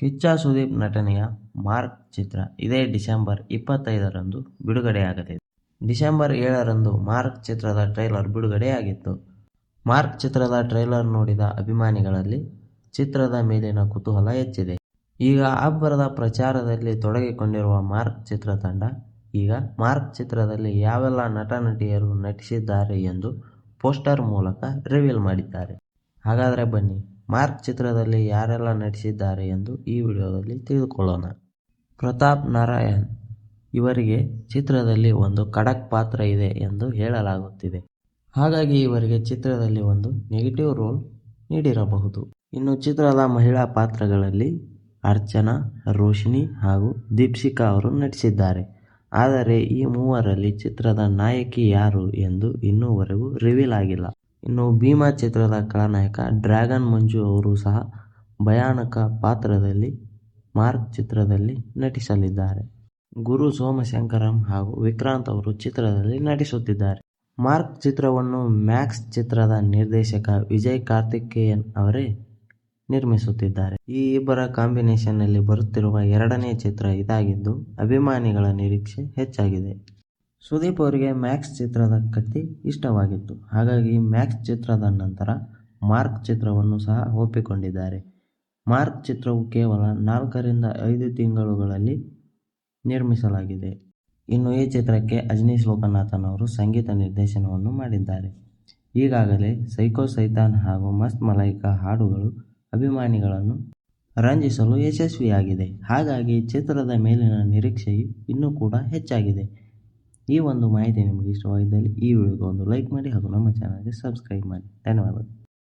ಕಿಚ್ಚ ಸುದೀಪ್ ನಟನೆಯ ಮಾರ್ಕ್ ಚಿತ್ರ ಇದೇ ಡಿಸೆಂಬರ್ ಇಪ್ಪತ್ತೈದರಂದು ಬಿಡುಗಡೆಯಾಗಲಿದೆ. ಡಿಸೆಂಬರ್ ಏಳರಂದು ಮಾರ್ಕ್ ಚಿತ್ರದ ಟ್ರೈಲರ್ ಬಿಡುಗಡೆಯಾಗಿತ್ತು. ಮಾರ್ಕ್ ಚಿತ್ರದ ಟ್ರೈಲರ್ ನೋಡಿದ ಅಭಿಮಾನಿಗಳಲ್ಲಿ ಚಿತ್ರದ ಮೇಲಿನ ಕುತೂಹಲ ಹೆಚ್ಚಿದೆ. ಈಗ ಅಬ್ಬರದ ಪ್ರಚಾರದಲ್ಲಿ ತೊಡಗಿಕೊಂಡಿರುವ ಮಾರ್ಕ್ ಚಿತ್ರ ತಂಡ, ಈಗ ಮಾರ್ಕ್ ಚಿತ್ರದಲ್ಲಿ ಯಾವೆಲ್ಲ ನಟ-ನಟಿಯರು ನಟಿಸಿದ್ದಾರೆ ಎಂದು ಪೋಸ್ಟರ್ ಮೂಲಕ ರಿವೀಲ್ ಮಾಡಿದ್ದಾರೆ. ಹಾಗಾದರೆ ಬನ್ನಿ ಮಾರ್ಕ್ ಚಿತ್ರದಲ್ಲಿ ಯಾರೆಲ್ಲ ನಟಿಸಿದ್ದಾರೆ ಎಂದು ಈ ವಿಡಿಯೋದಲ್ಲಿ ತಿಳಿದುಕೊಳ್ಳೋಣ. ಪ್ರತಾಪ್ ನಾರಾಯಣ್ ಇವರಿಗೆ ಚಿತ್ರದಲ್ಲಿ ಒಂದು ಖಡಕ್ ಪಾತ್ರ ಇದೆ ಎಂದು ಹೇಳಲಾಗುತ್ತಿದೆ. ಹಾಗಾಗಿ ಇವರಿಗೆ ಚಿತ್ರದಲ್ಲಿ ಒಂದು ನೆಗೆಟಿವ್ ರೋಲ್ ನೀಡಿರಬಹುದು. ಇನ್ನು ಚಿತ್ರದ ಮಹಿಳಾ ಪಾತ್ರಗಳಲ್ಲಿ ಅರ್ಚನಾ, ರೋಶಿನಿ ಹಾಗೂ ದೀಪ್ಶಿಕಾ ಅವರು ನಟಿಸಿದ್ದಾರೆ. ಆದರೆ ಈ ಮೂವರಲ್ಲಿ ಚಿತ್ರದ ನಾಯಕಿ ಯಾರು ಎಂದು ಇನ್ನೂವರೆಗೂ ರಿವೀಲ್ ಆಗಿಲ್ಲ. ಇನ್ನು ಭೀಮಾ ಚಿತ್ರದ ಖಳನಾಯಕ ಡ್ರ್ಯಾಗನ್ ಮಂಜು ಅವರು ಸಹ ಭಯಾನಕ ಪಾತ್ರದಲ್ಲಿ ಮಾರ್ಕ್ ಚಿತ್ರದಲ್ಲಿ ನಟಿಸಲಿದ್ದಾರೆ. ಗುರು ಸೋಮಶಂಕರಂ ಹಾಗೂ ವಿಕ್ರಾಂತ್ ಅವರು ಚಿತ್ರದಲ್ಲಿ ನಟಿಸುತ್ತಿದ್ದಾರೆ. ಮಾರ್ಕ್ ಚಿತ್ರವನ್ನು ಮ್ಯಾಕ್ಸ್ ಚಿತ್ರದ ನಿರ್ದೇಶಕ ವಿಜಯ್ ಕಾರ್ತಿಕೇಯನ್ ಅವರೇ ನಿರ್ಮಿಸುತ್ತಿದ್ದಾರೆ. ಈ ಇಬ್ಬರ ಕಾಂಬಿನೇಷನ್ನಲ್ಲಿ ಬರುತ್ತಿರುವ ಎರಡನೇ ಚಿತ್ರ ಇದಾಗಿದ್ದು, ಅಭಿಮಾನಿಗಳ ನಿರೀಕ್ಷೆ ಹೆಚ್ಚಾಗಿದೆ. ಸುದೀಪ್ ಅವರಿಗೆ ಮ್ಯಾಕ್ಸ್ ಚಿತ್ರದ ಕಥೆ ಇಷ್ಟವಾಗಿತ್ತು. ಹಾಗಾಗಿ ಮ್ಯಾಕ್ಸ್ ಚಿತ್ರದ ನಂತರ ಮಾರ್ಕ್ ಚಿತ್ರವನ್ನು ಸಹ ಒಪ್ಪಿಕೊಂಡಿದ್ದಾರೆ. ಮಾರ್ಕ್ ಚಿತ್ರವು ಕೇವಲ ನಾಲ್ಕರಿಂದ ಐದು ತಿಂಗಳುಗಳಲ್ಲಿ ನಿರ್ಮಿಸಲಾಗಿದೆ. ಇನ್ನು ಈ ಚಿತ್ರಕ್ಕೆ ಅಜನೀಶ್ ಲೋಕನಾಥನ್ ಅವರು ಸಂಗೀತ ನಿರ್ದೇಶನವನ್ನು ಮಾಡಿದ್ದಾರೆ. ಈಗಾಗಲೇ ಸೈಕೋ ಸೈತಾನ್ ಹಾಗೂ ಮಸ್ತ್ ಮಲೈಕಾ ಹಾಡುಗಳು ಅಭಿಮಾನಿಗಳನ್ನು ರಂಜಿಸಲು ಯಶಸ್ವಿಯಾಗಿದೆ. ಹಾಗಾಗಿ ಚಿತ್ರದ ಮೇಲಿನ ನಿರೀಕ್ಷೆಯು ಇನ್ನೂ ಕೂಡ ಹೆಚ್ಚಾಗಿದೆ. ಈ ಒಂದು ಮಾಹಿತಿ ನಿಮಗೆ ಇಷ್ಟವಾಗಿದ್ದಲ್ಲಿ ಈ ವಿಡಿಯೋಗೆ ಒಂದು ಲೈಕ್ ಮಾಡಿ ಹಾಗೂ ನಮ್ಮ ಚಾನಲ್ಗೆ ಸಬ್ಸ್ಕ್ರೈಬ್ ಮಾಡಿ. ಧನ್ಯವಾದಗಳು.